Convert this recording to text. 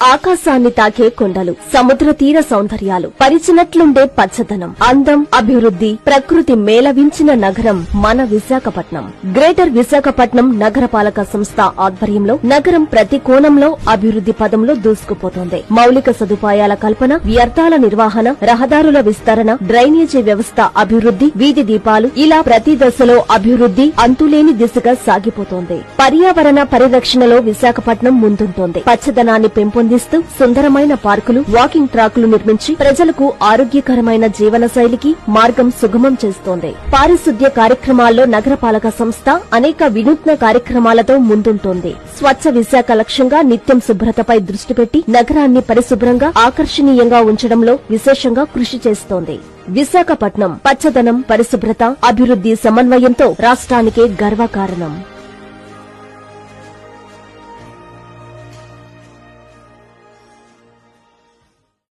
ఆకాశాన్ని తాకే కొండలు సముద్ర తీర సౌందర్యాలు పరిచినట్లుండే పచ్చదనం అందం అభివృద్ధి ప్రకృతి మేళవించిన నగరం మన విశాఖపట్నం. గ్రేటర్ విశాఖపట్నం నగరపాలక సంస్థ ఆధ్వర్యంలో నగరం ప్రతి కోణంలో అభివృద్ధి పదంలో దూసుకుపోతోంది. మౌలిక సదుపాయాల కల్పన వ్యర్థాల నిర్వహణ రహదారుల విస్తరణ డ్రైనేజీ వ్యవస్థ అభివృద్ధి వీధి దీపాలు ఇలా ప్రతి దశలో అభివృద్ధి అంతులేని దిశగా సాగిపోతోంది. పర్యావరణ పరిరక్షణలో విశాఖపట్నం ముందుంటోంది. పచ్చదనాన్ని అందిస్తూ సుందరమైన పార్కులు వాకింగ్ ట్రాకులు నిర్మించి ప్రజలకు ఆరోగ్యకరమైన జీవన శైలికి మార్గం సుగమం చేస్తోంది. పారిశుద్ధ్య కార్యక్రమాల్లో నగరపాలక సంస్థ అనేక వినూత్న కార్యక్రమాలతో ముందుంటోంది. స్వచ్ఛ విశాఖ లక్ష్యంగా నిత్యం శుభ్రతపై దృష్టి పెట్టి నగరాన్ని పరిశుభ్రంగా ఆకర్షణీయంగా ఉంచడంలో విశేషంగా కృషి చేస్తోంది. విశాఖపట్నం పచ్చదనం పరిశుభ్రత అభివృద్ధి సమన్వయంతో రాష్ట్రానికే గర్వకారణం.